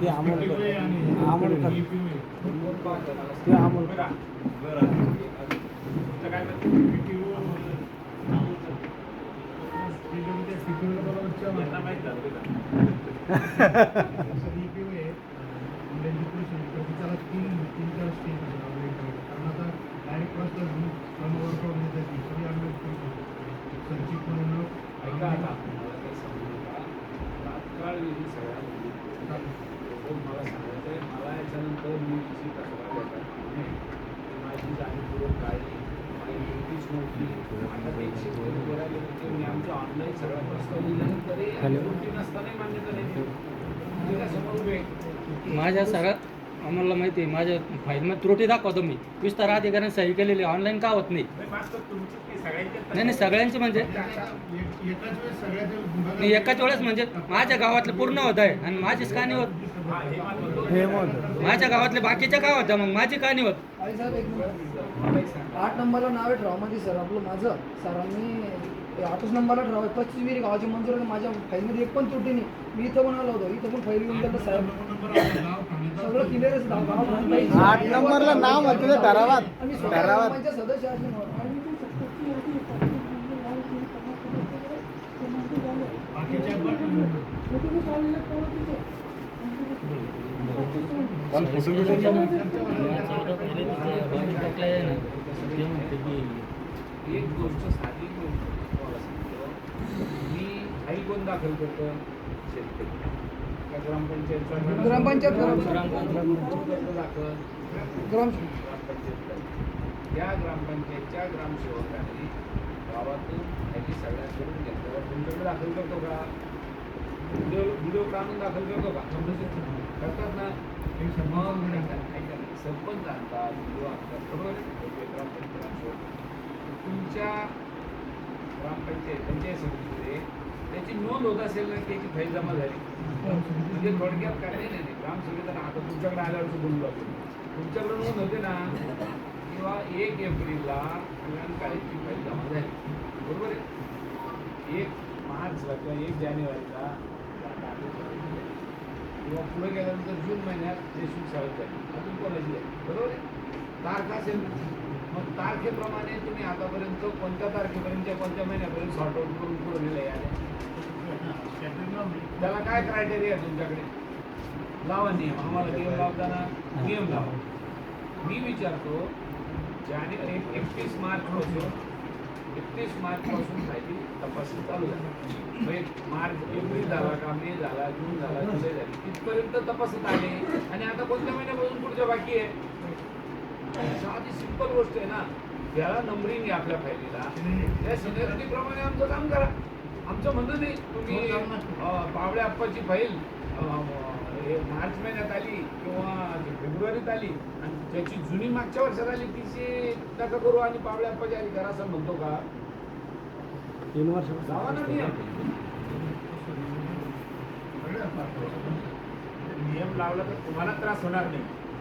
ते अमोल PTO आहे आणि अमोल EPO आहे. कोण पाहतं मला ते. तुमचं काय म्हणते? PTO, PTO त्या security बरोबरच्या यांना माहीत झालं बरं. जसं EPO आहे, अं, त्यांची policy आहे, तर त्याला तीन तीन चार स्टेज आहे online करायला. कारण आता डायरेक्ट फर्स्ट वर्कआउट घेतात ती सगळी online सर्चिंग करून ऐका आता, मला काही सांगू नका. तात्काळ विधी सगळ्या मुली तो मला सांगायचं आहे, मला याच्यानंतर मी तिची तक्रार देतात नाही. ती माझी जाणीवपूर्वक काळजी माझी ड्युटीच नव्हती आता ते शेतकरी बोलायला होते मी आमच्या ऑनलाईन सगळा प्रस्ताव दिला तरी हॅलो. ड्युटी नसतानाही मान्यता नाही दिली. तुम्ही काय समोर उभे आहे? माझ्या सगळ्या आम्हाला माहिती आहे माझ्या फाईलमध्ये त्रुटी दाखवतो मी विस्तार अधिकाऱ्यांनी सही केलेली ऑनलाईन का होत नाही? नाही, मास्तर तुमची की सगळ्यांची नाही नाही सगळ्यांची म्हणजे नाही एकाच वेळेस म्हणजे माझ्या गावातलं पूर्ण होत आहे. आणि माझीच का नाही होत. हा, हे. हे माझ्या गावातले बाकीच्या का होत्या मग माझी का नाही होत. आठ नंबरला नाव आहे ठरावामध्ये सर. आपलं माझं. सरांनी आठच नंबरला ठराव आहे पस्तीस विहिरी गावाची मंजूर आहे माझ्या फाईलमध्ये एक पण त्रुटी नाही. मी इथं पण आलो होतो. इथं पण फाईल घेऊन गेलो साहेब. सगळं ठाणे पाहिजे. आठ नंबरला नाव ठरावात. सदस्य एक गोष्ट साधी मी तुम्हाला सांगतो मी फाईल कोण दाखल करतो शेतकरी का ग्रामपंचायतचा ग्रामपंचायत कोण करतो दाखल ग्राम ग्रामपंचायत त्या ग्रामपंचायतच्या ग्रामसेवकांनी गावातून त्यांनी सगळ्यात करून घेतल्यावर तुमच्याकडे दाखल करतो का व्हिडिओ व्हिडिओ काढून दाखल करतो का करतात ना एक मग ऐका ना, सरपंच आणतात व्हिडिओ आणतात बरोबर आहे ग्रामपंचायत ग्रामसेवक. तुमच्या ग्रामपंचायत पंचायत समितीमध्ये त्याची नोंद होत असेल ना त्याची फाईल जमा झाली. म्हणजे थोडक्यात काय नाही नाही. ग्राम ग्रामसभेचं आता तुमच्याकडे आल्यावरच बोलू लागतो तुमच्याकडे नोंद होते ना किंवा एक एप्रिलला कल्याण काळेची फाईल जमा झाली. बरोबर आहे? एक मार्चला किंवा एक जानेवारीला किंवा पुढे गेल्यानंतर जून महिन्यात देशमुख साहेब झाली. अजून कोणाची आहे? बरोबर आहे? तारखा असेल. मग तारखेप्रमाणे तुम्ही आतापर्यंत कोणत्या तारखेपर्यंत कोणत्या महिन्यापर्यंत सॉर्ट आउट करून पुढे गेले आहे? त्याला काय क्रायटेरिया आहे तुमच्याकडे? लावा नियम. आम्हाला नियम लावताना नियम लावा. मी विचारतो जानेवारी एक एकतीस मार्च पासून एकतीस मार्च पासून माहिती तपासणी चालू झाली. मग एक मार्च एप्रिल झाला का मे झाला जून झाला जुलै झाली तिथपर्यंत तपासत आले. आणि आता कोणत्या महिन्यापासून पुढच्या बाकी आहे? साधी सिंपल गोष्ट आहे ना. त्याला नंबरिंग आहे आपल्या फायलीला. त्या सिनियरिटी प्रमाणे आमचं काम करा. आमचं म्हणणं नाही तुम्ही अं, पावळे आप्पाची फाईल हे मार्च महिन्यात आली किंवा फेब्रुवारीत आली आणि त्याची जुनी मागच्या वर्षात आली तिची नका करू आणि पावळे आप्पाची आली. करा असं म्हणतो का? तीन वर्ष लावा ना नियम. नियम लावला तर तुम्हाला त्रास होणार नाही.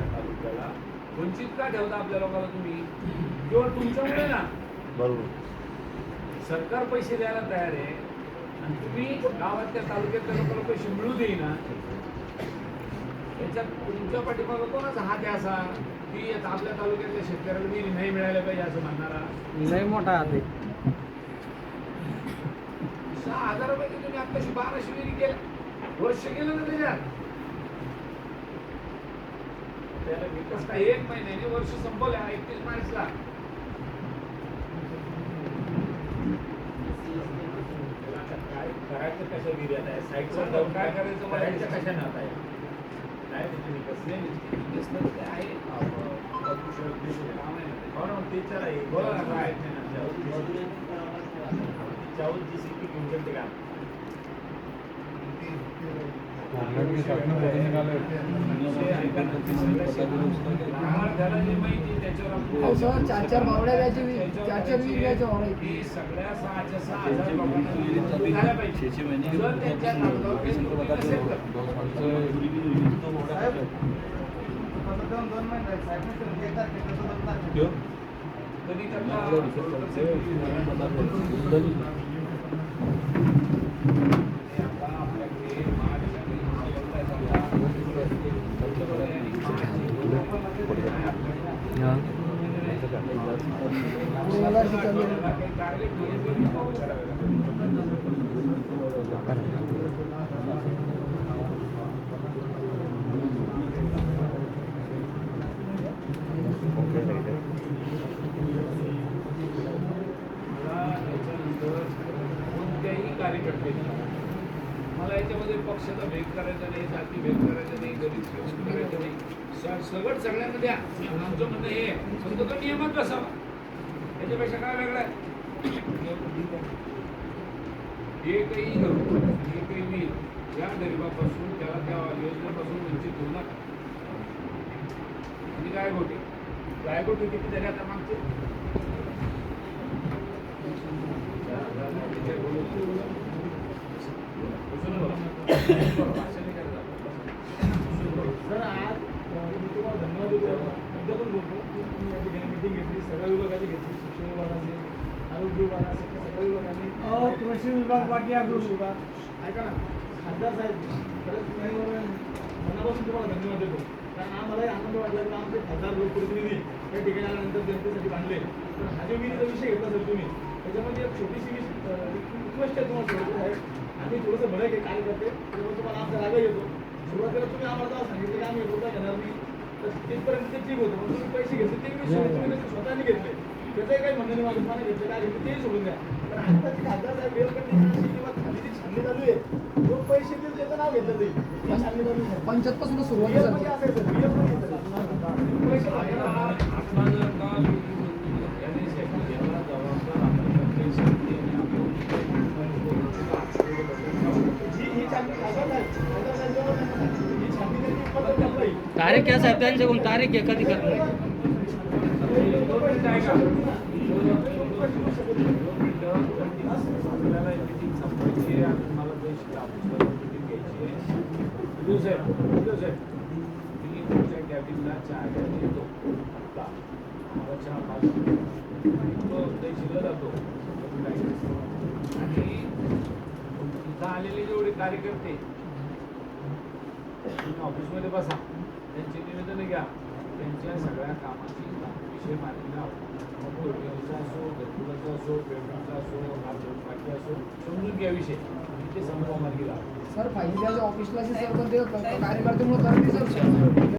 तालुक्याला. वंचित का ठेवता आपल्या लोकांना तुम्ही? केवळ तुमच्यामुळे ना? बरोबर. सरकार पैसे द्यायला तयार आहे. आणि तुम्ही गावातल्या तालुक्यातल्या लोकांना पैसे मिळू देईना. याच्यात तुमच्या पाठीमागं कोणाचा हात आहे असा? की आता आपल्या तालुक्यातल्या शेतकऱ्याला विहिरी नाही मिळायला पाहिजे असं म्हणणारा? लय मोठा हात आहे. सहा हजारापैकी तुम्ही आत्ताशी बाराशे केल्या. वर्ष गेलं ना त्याच्यात. त्याला एक महिन्याने वर्ष संपवल्या एकतीस मार्चला. काय करायचं विहिरी आता साईडवर जाऊन काय करायचं करायचं? कशा नात आहे काय नुसते निकष तर ते आहे. बिकुशल काम आहे. ना, काय. जाऊन जी सी पी घेऊन ते काम चार चार बावड्या द्यायचे चार चार वीस द्यायच्या ही सगळ्या सहाच्या सहा हजार लोकांना विहिरीत झाल्या पाहिजे. जर त्यांच्या कागदावर काही त्रुटी नसेल तर. कधी करता आणि आता आपल्याकडे मार्च आणि एप्रिल आहे समजा. फेब्रुवारी आणि मार्च हे मला अशी चालू आहे. काही कार्य करून करावे लागतात. मला याच्यानंतर कोणत्याही कार्यकर्त्यांनी मला याच्यामध्ये पक्षाचा भेद करायचा नाही जाती भेद करायचा नाही गरीब करायचं करायचा नाही. स- सगळं सगळ्यांमध्ये आमचं म्हणणं हे फक्त तो नियमात बसावा. त्याच्यापेक्षा काय वेगळं आहे? हे काही करू हे काही मी या गरिबापासून त्याला त्या योजनेपासून वंचित होऊ नका. आणि गायगोटे होती किती झाले आता मागचे सर आज मी तुम्हाला धन्यवाद देतो. उद्या पण बोलतो. तुम्ही या ठिकाणी मिटिंग घेतली सगळ्या विभागाची घेतली. शिक्षण विभाग असेल आरोग्य विभाग असेल त्या सगळ्या विभागांनी कृषी विभाग बाकी आहे, कृषी विभाग. ऐका ना खासदार साहेब खरंच मी मनापासून तुम्हाला धन्यवाद देतो. कारण आम्हालाही आनंद वाटला की आमचे खासदार लोकप्रतिनिधी या ठिकाणी आल्यानंतर जनतेसाठी बांधले पण हा जो विहिरीचा विषय घेतला सर तुम्ही त्याच्यामध्ये एक छोटीशी रिक्वेस्ट आहे तुम्हाला शेवटी साहेब. आम्ही थोडंसं भडक आहे कार्यकर्ते त्यामुळे तुम्हाला आमचा रागा येतो. सुरुवातीला तुम्ही आम्हाला सांगितलं की आम्ही रुपये घेणार नाही. तर तिथपर्यंत ते ठीक होतं पण तुम्ही पैसे घेतले ते मी स्वतःने घेतले. त्याचंही काही म्हणणं नाही माझं मला घेतलं काय घेतलं तेही सोडून द्या. पण आत्ताची खासदार साहेब किंवा खाली जी छाननी चालू आहे. जो पैसे देईल त्याचं नाव घेतलं जाईल. ती छाननी चालू सुरुवात असायचं. पैसे. तारीख आहे साहेब त्यांच्याकडून तारीख आहे कधी आलेले जेवढे कार्यकर्ते तुम्ही ऑफिसमध्ये बसा. त्यांची निवेदन घ्या. त्यांच्या सगळ्या कामाची विषय मार्गी लावा मग व्यवसाय असो घरकुलाचा असो पेट्रोलचा असो बाकी असो समजून घ्या विषय. आणि ते समजा मार्गी लावतो सर फायद्याच्या ऑफिसला सर पण ते कार्यकर्त्यामुळे करते सर.